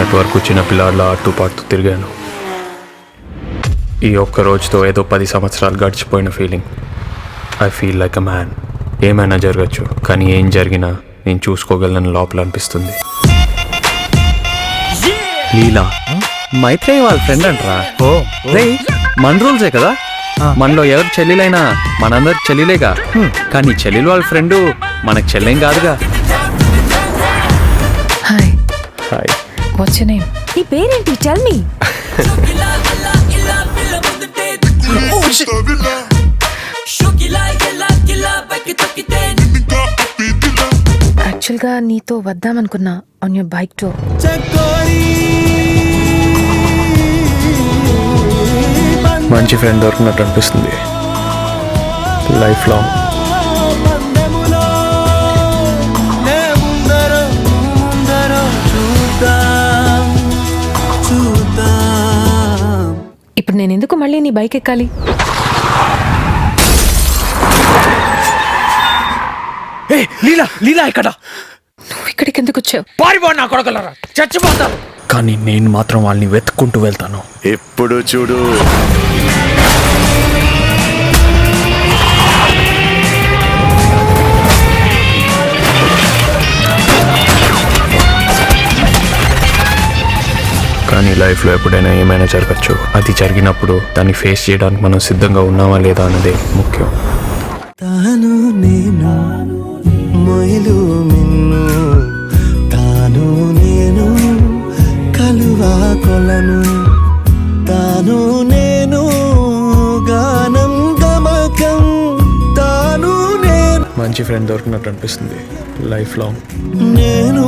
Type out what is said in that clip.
ఇప్పటి వరకు చిన్న పిల్లాడిలా ఆడుతూ పాడుతూ తిరిగాను. ఈ ఒక్క రోజుతో ఏదో పది సంవత్సరాలు గడిచిపోయిన feeling I feel like a man ఏమైనా జరగచ్చు కానీ ఏం జరిగినా నేను చూసుకోగలను లోపల అనిపిస్తుంది. లీలా మైత్రేయ వాళ్ళ ఫ్రెండ్ అంటరా. ఓ రే మన రూల్సే కదా? మనలో ఎవరు చెల్లెలైనా మనందరి చెల్లెలేగా. కానీ చెల్లెలు వాళ్ళ ఫ్రెండ్ మనకు చెల్లెం కాదుగా. వాట్స్ నేమ్ నీ పేరేంటి? టెల్ మీ యాక్చువల్గా నీతో వద్దామనుకున్నా ఆన్ యువర్ బైక్ టూర్ మంచి ఫ్రెండ్ దొరికినట్టు అనిపిస్తుంది. లైఫ్ లాంగ్ ఇప్పుడు నేను ఎందుకు మళ్ళీ నీ బైక్ ఎక్కాలి? ఏ లీలా లీలా ఇక్కడ. నువ్వు ఇక్కడికి ఎందుకు వచ్చావు? పారిపో నా కొడకలరా. చచ్చిపోతారు కానీ నేను మాత్రం వాళ్ళని వెతుక్కుంటూ వెళ్తాను. ఎప్పుడు చూడు. కానీ లైఫ్లో ఎప్పుడైనా ఏమైనా జరగచ్చు. అది జరిగినప్పుడు దాన్ని ఫేస్ చేయడానికి మనం సిద్ధంగా ఉన్నామా లేదా అన్నదే ముఖ్యం. తాను నేను మొయిలు తాను నేను కలువా కొలను. తాను నేను గానం గమకం తాను నేను మంచి ఫ్రెండ్ దొరికినట్టు అనిపిస్తుంది లైఫ్ లాంగ్ నేను